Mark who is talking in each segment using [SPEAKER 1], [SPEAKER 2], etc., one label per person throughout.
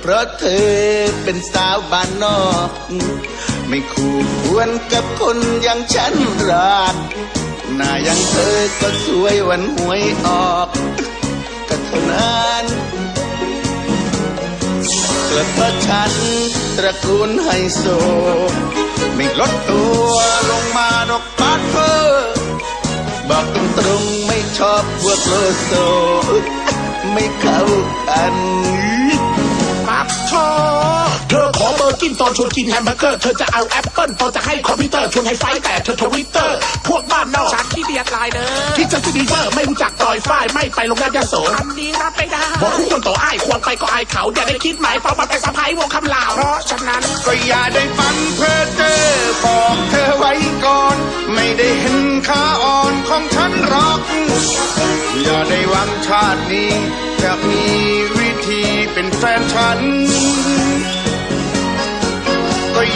[SPEAKER 1] เพราะเธอเป็นสาวบ้านนอก ไม่คู่ควรกับคนอย่างฉันหรอกหน้าอย่างเธอก็สวยวันหวยออกก็เท่านั้นเกิดเพราะฉันตระกูลไฮโซ ไม่ลดตัวลงมาดอกปาดเพอบอกตรงๆไม่ชอบพวกโลโซ ไม่เข้ากัน
[SPEAKER 2] ปักโทเธอขอเบอร์กินตอนชวนกินแฮมเบอร์เกอร์ เธอจะเอาแอปเปิลตอนจะให้คอมพิวเตอร์ชวนให้ไฟแต่เธอทวิตเตอร์ พวกบ้านนอก
[SPEAKER 3] ฉันที่เดียดลายเด้อ
[SPEAKER 2] ที่จะซีดีเวอร์ไม่รู้จักต่อยฝ้ายไม่ไปโรงงานยาโส
[SPEAKER 3] คำนี้รับไม่ได้
[SPEAKER 2] บอกคุณคนโตอ้ายควรไปก็อายเขาอย่าได้คิดหมายเป้ามาเป็นสะพ้ายวงคำลาว
[SPEAKER 3] เพราะฉะนั้น
[SPEAKER 1] ก็อย่าได้ฝันเพ้อเจ้อบอกเธอไว้ก่อน ไม่ได้เห็นค่าอ่อนของฉันหรอกอย่าได้หวังชาตินี้จะมีวิธีเป็นแฟนฉันก็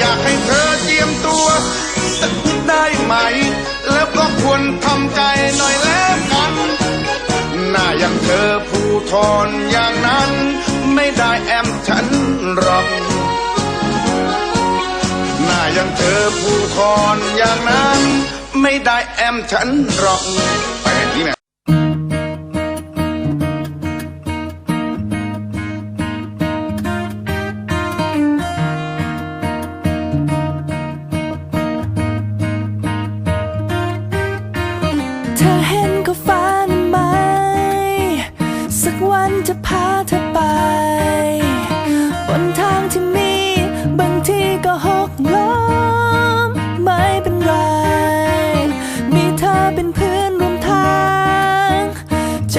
[SPEAKER 1] อยากให้เธอเจียมตัวสักนิดได้ไหม แล้วก็ควรทำใจหน่อยแล้วกัน หน้าอย่างเธอผู้ทอนอย่างนั้น ไม่ได้แอมฉันหรอก หน้าอย่างเธอผู้ทอนอย่างนั้น ไม่ได้แอมฉันหรอก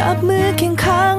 [SPEAKER 4] จับมือเคียงข้าง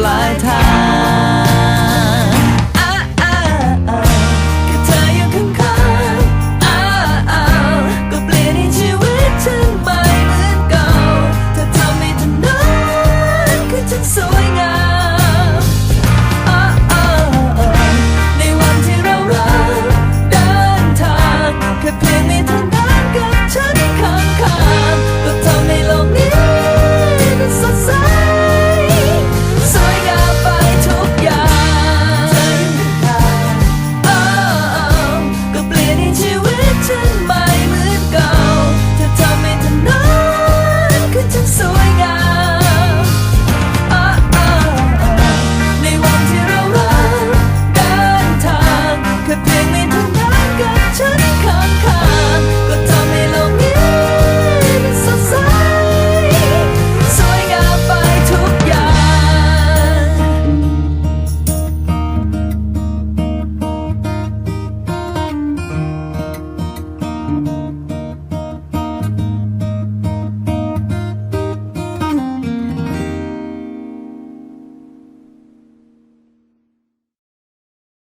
[SPEAKER 4] blind